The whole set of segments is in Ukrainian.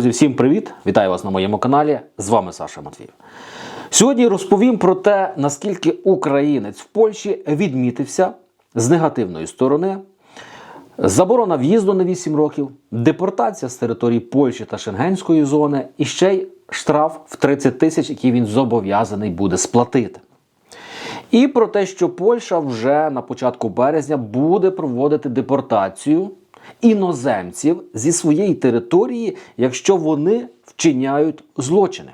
Друзі, всім привіт! Вітаю вас на моєму каналі. З вами Саша Матвіїв. Сьогодні розповім про те, наскільки українець в Польщі відмітився з негативної сторони. Заборона в'їзду на 8 років, депортація з території Польщі та Шенгенської зони і ще й штраф в 30 тисяч, який він зобов'язаний буде сплатити. І про те, що Польща вже на початку березня буде проводити депортацію іноземців зі своєї території, якщо вони вчиняють злочини.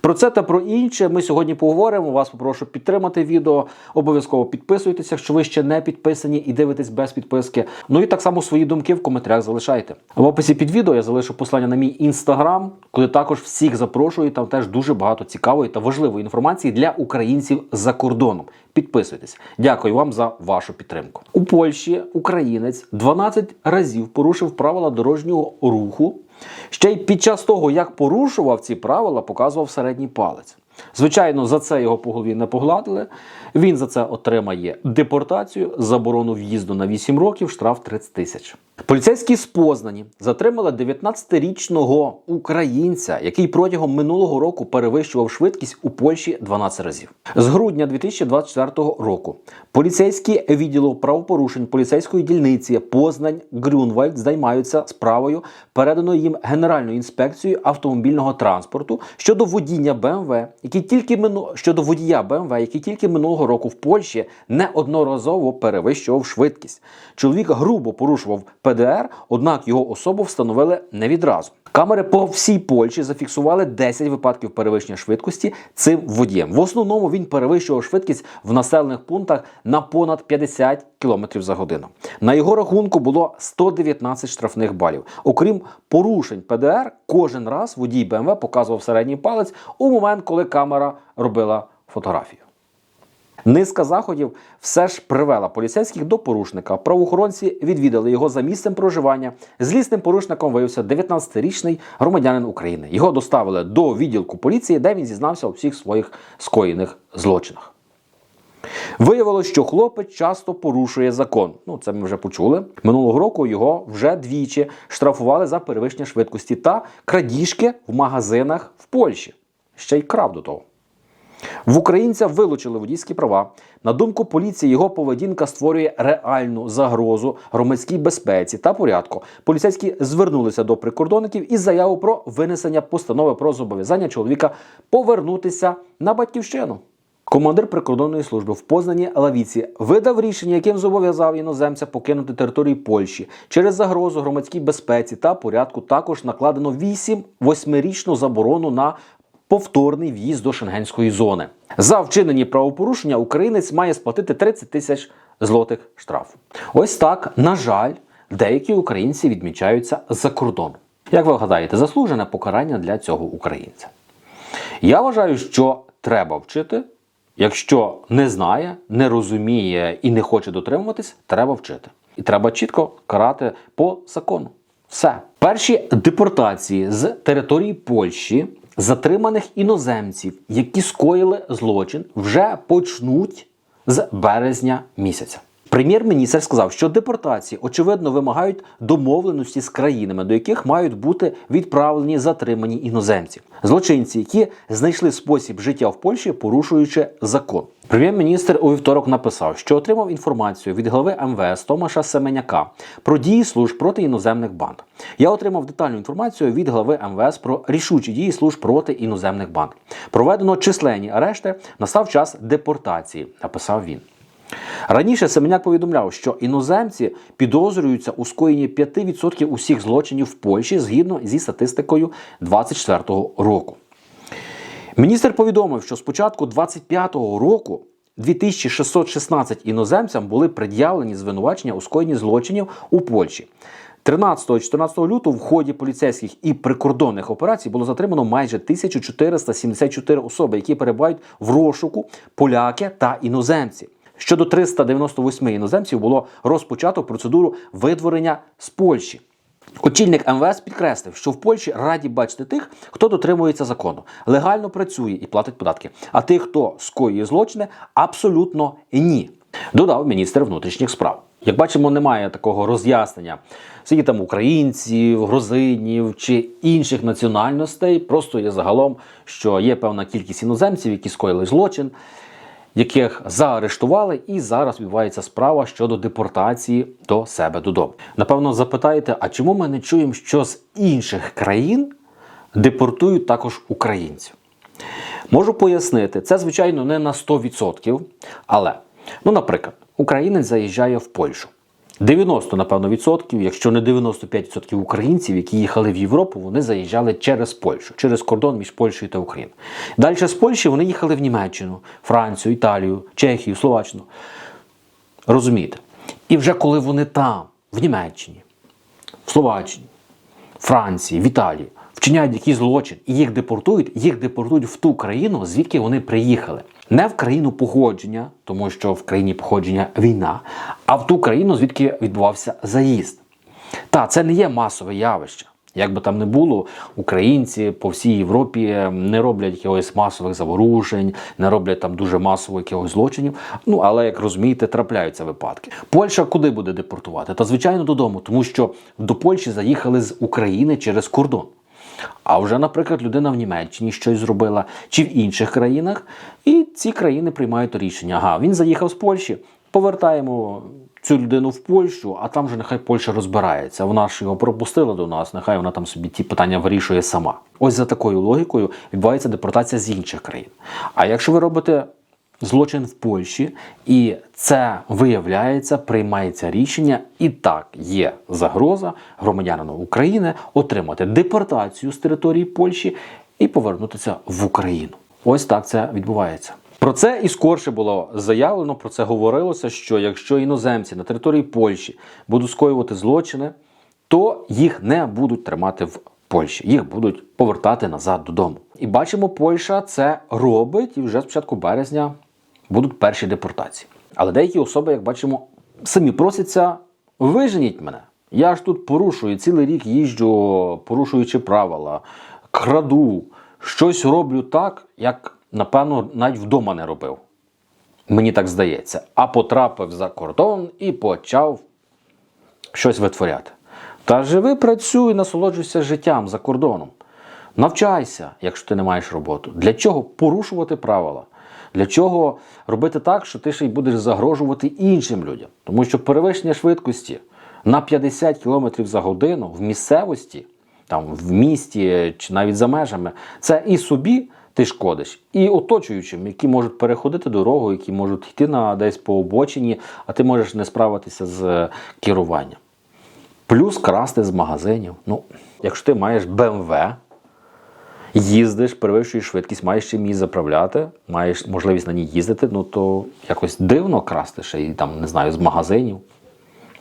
Про це та про інше ми сьогодні поговоримо. Вас попрошу підтримати відео. Обов'язково підписуйтеся, якщо ви ще не підписані і дивитесь без підписки. Ну і так само свої думки в коментарях залишайте. В описі під відео я залишу послання на мій інстаграм, куди також всіх запрошую. Там теж дуже багато цікавої та важливої інформації для українців за кордоном. Підписуйтесь. Дякую вам за вашу підтримку. У Польщі українець 12 разів порушив правила дорожнього руху. Ще й під час того, як порушував ці правила, показував середній палець. Звичайно, за це його по голові не погладили. Він за це отримає депортацію, заборону в'їзду на 8 років, штраф 30 тисяч. Поліцейські з Познані затримали 19-річного українця, який протягом минулого року перевищував швидкість у Польщі 12 разів. З грудня 2024 року поліцейські відділу правопорушень поліцейської дільниці Познань Грюнвальд займаються справою, переданою їм Генеральною інспекцією автомобільного транспорту щодо водіння БМВ, який тільки мину... щодо водія БМВ, який тільки минулого року в Польщі неодноразово перевищував швидкість. Чоловік грубо порушував ПДР, однак його особу встановили не відразу. Камери по всій Польщі зафіксували 10 випадків перевищення швидкості цим водієм. В основному він перевищував швидкість в населених пунктах на понад 50 км за годину. На його рахунку було 119 штрафних балів. Окрім порушень ПДР, кожен раз водій БМВ показував середній палець у момент, коли камера робила фотографію. Низка заходів все ж привела поліцейських до порушника. Правоохоронці відвідали його за місцем проживання. Злісним порушником виявився 19-річний громадянин України. Його доставили до відділку поліції, де він зізнався у всіх своїх скоєних злочинах. Виявилось, що хлопець часто порушує закон. Ну, це ми вже почули. Минулого року його вже двічі штрафували за перевищення швидкості та крадіжки в магазинах в Польщі. Ще й крав до того. В українця вилучили водійські права. На думку поліції, його поведінка створює реальну загрозу громадській безпеці та порядку. Поліцейські звернулися до прикордонників із заявою про винесення постанови про зобов'язання чоловіка повернутися на батьківщину. Командир прикордонної служби в Познані Лавіці видав рішення, яким зобов'язав іноземця покинути територію Польщі через загрозу громадській безпеці та порядку. Також накладено 8 восьмирічну заборону на повторний в'їзд до шенгенської зони. За вчинені правопорушення українець має сплатити 30 тисяч злотих штрафу. Ось так, на жаль, деякі українці відмічаються за кордоном. Як ви гадаєте, заслужене покарання для цього українця? Я вважаю, що треба вчити. Якщо не знає, не розуміє і не хоче дотримуватись, треба вчити. І треба чітко карати по закону. Все. Перші депортації з території Польщі затриманих іноземців, які скоїли злочин, вже почнуть з березня місяця. Прем'єр-міністр сказав, що депортації очевидно вимагають домовленості з країнами, до яких мають бути відправлені затримані іноземці, злочинці, які знайшли спосіб життя в Польщі, порушуючи закон. Прем'єр-міністр у вівторок написав, що отримав інформацію від глави МВС Томаша Семеняка про дії служб проти іноземних банд. Я отримав детальну інформацію від глави МВС про рішучі дії служб проти іноземних банд. Проведено численні арешти. Настав час депортації, написав він. Раніше Семеняк повідомляв, що іноземці підозрюються у скоєнні 5% усіх злочинів в Польщі згідно зі статистикою 2024 року. Міністр повідомив, що з початку 2025 року 2616 іноземцям були пред'явлені звинувачення у скоєнні злочинів у Польщі. 13-14 лютого в ході поліцейських і прикордонних операцій було затримано майже 1474 особи, які перебувають в розшуку поляки та іноземці. Щодо 398 іноземців було розпочато процедуру видворення з Польщі. Очільник МВС підкреслив, що в Польщі раді бачити тих, хто дотримується закону, легально працює і платить податки. А тих, хто скоює злочини, абсолютно ні. Додав міністр внутрішніх справ. Як бачимо, немає такого роз'яснення, скільки там українців, грузинів чи інших національностей. Просто є загалом, що є певна кількість іноземців, які скоїли злочин, яких заарештували, і зараз відбувається справа щодо депортації до себе додому. Напевно, запитаєте, а чому ми не чуємо, що з інших країн депортують також українців? Можу пояснити, це, звичайно, не на 100%, але, ну, наприклад, українець заїжджає в Польщу. 90, напевно, відсотків, якщо не 95% українців, які їхали в Європу, вони заїжджали через Польщу, через кордон між Польщею та Україною. Далі з Польщі вони їхали в Німеччину, Францію, Італію, Чехію, Словаччину. Розумієте? І вже коли вони там, в Німеччині, в Словаччині, Франції, в Італії вчиняють якийсь злочин і їх депортують, їх депортують в ту країну, звідки вони приїхали. Не в країну походження, тому що в країні походження війна, а в ту країну, звідки відбувався заїзд. Та це не є масове явище. Як би там не було, українці по всій Європі не роблять якихось масових заворушень, не роблять там дуже масово якихось злочинів. Ну але як розумієте, трапляються випадки. Польща куди буде депортувати? Та звичайно додому, тому що до Польщі заїхали з України через кордон. А вже, наприклад, людина в Німеччині щось зробила чи в інших країнах, і ці країни приймають рішення. Ага, він заїхав з Польщі, повертаємо цю людину в Польщу, а там же нехай Польща розбирається. Вона ж його пропустила до нас, нехай вона там собі ті питання вирішує сама. Ось за такою логікою відбувається депортація з інших країн. А якщо ви робите злочин в Польщі, і це виявляється, приймається рішення, і так є загроза громадянину України отримати депортацію з території Польщі і повернутися в Україну. Ось так це відбувається. Про це і скорше було заявлено, про це говорилося, що якщо іноземці на території Польщі будуть скоювати злочини, то їх не будуть тримати в Польщі, їх будуть повертати назад додому. І бачимо, Польща це робить, і вже з початку березня будуть перші депортації. Але деякі особи, як бачимо, самі просяться виженіть мене. Я ж тут порушую цілий рік їжджу, порушуючи правила, краду, щось роблю так, як, напевно, навіть вдома не робив. Мені так здається. А потрапив за кордон і почав щось витворяти. Та живи, працюй, насолоджуйся життям за кордоном. Навчайся, якщо ти не маєш роботу. Для чого порушувати правила? Для чого робити так, що ти ще й будеш загрожувати іншим людям? Тому що перевищення швидкості на 50 км за годину в місцевості, там в місті чи навіть за межами, це і собі ти шкодиш, і оточуючим, які можуть переходити дорогу, які можуть йти на десь по обочині, а ти можеш не справитися з е, керуванням. Плюс красти з магазинів. Ну, якщо ти маєш BMW, їздиш, перевищуєш швидкість, маєш чим її заправляти, маєш можливість на ній їздити, ну то якось дивно красти ще і там, не знаю, з магазинів.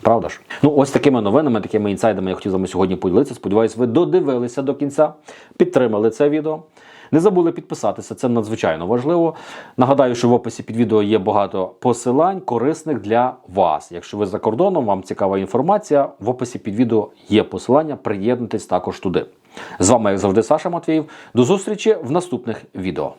Правда ж? Ну, ось такими новинами, такими інсайдами я хотів з вами сьогодні поділитися. Сподіваюсь, ви додивилися до кінця, підтримали це відео. Не забули підписатися, це надзвичайно важливо. Нагадаю, що в описі під відео є багато посилань, корисних для вас. Якщо ви за кордоном, вам цікава інформація, в описі під відео є посилання, приєднуйтесь також туди. З вами, як завжди, Саша Матвіїв. До зустрічі в наступних відео.